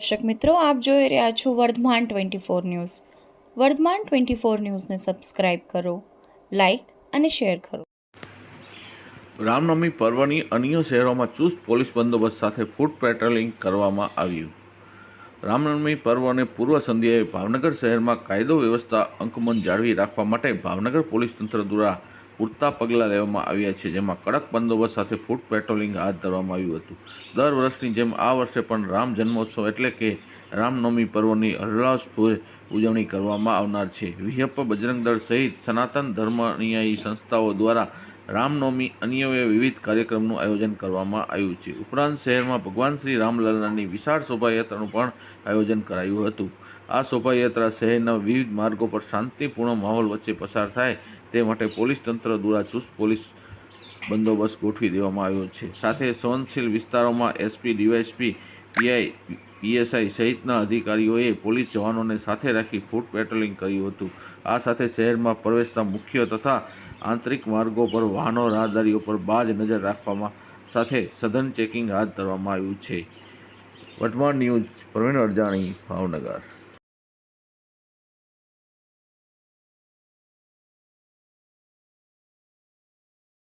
દર્શક મિત્રો, આપ જોઈ રહ્યા છો Vardhman twenty four news. Vardhman twenty four ન્યૂઝને સબસ્ક્રાઇબ કરો, લાઇક અને શેર કરો. રામનવમી પર્વની અન્ય શહેરોમાં ચુસ્ત પોલીસ બંદોબસ્ત સાથે ફૂટ પેટ્રોલિંગ કરવામાં આવ્યું. રામનવમી પર્વને પૂર્વ સંધ્યાએ ભાવનગર શહેરમાં કાયદો વ્યવસ્થા અંકમન જાળવી રાખવા માટે ભાવનગર પોલીસ તંત્ર દ્વારા પૂરતા પગલાં લેવામાં આવ્યા છે. જેમાં કડક બંદોબસ્ત સાથે ફૂટ પેટ્રોલિંગ હાથ ધરવામાં આવ્યું હતું. દર વર્ષની જેમ આ વર્ષે પણ રામ જન્મોત્સવ એટલે કે રામનવમી પર્વની હલ્લાસભેર ઉજવણી કરવામાં આવનાર છે. વિહપ બજરંગ દળ સહિત સનાતન ધર્મનુયાયી સંસ્થાઓ દ્વારા રામનવમી અન્યવે વિવિધ કાર્યક્રમનું આયોજન કરવામાં આવ્યું છે. ઉપરાંત શહેરમાં ભગવાન શ્રી રામલલ્લાની વિશાળ શોભાયાત્રાનું પણ આયોજન કરાયું હતું. આ શોભાયાત્રા શહેરના વિવિધ માર્ગો પર શાંતિપૂર્ણ માહોલ વચ્ચે પસાર થાય તે માટે પોલીસ તંત્ર દ્વારા ચુસ્ત પોલીસ બંદોબસ્ત ગોઠવી દેવામાં આવ્યો છે. સાથે સહનશીલ વિસ્તારોમાં એસપી, ડીવાયસપી, પીઆઈ પીએસઆઈ સહિતના અધિકારીઓએ પોલીસ જવાનોને સાથે રાખી ફૂટ પેટ્રોલિંગ કર્યું હતું. આ સાથે શહેરમાં પ્રવેશતા મુખ્ય તથા આંતરિક માર્ગો પર વાહનો, રાહદારીઓ પર બાજ નજર રાખવામાં સાથે સઘન ચેકિંગ હાથ ધરવામાં આવ્યું છે. વર્તમાન ન્યૂઝ પ્રવીણ અરજાણી, ભાવનગર.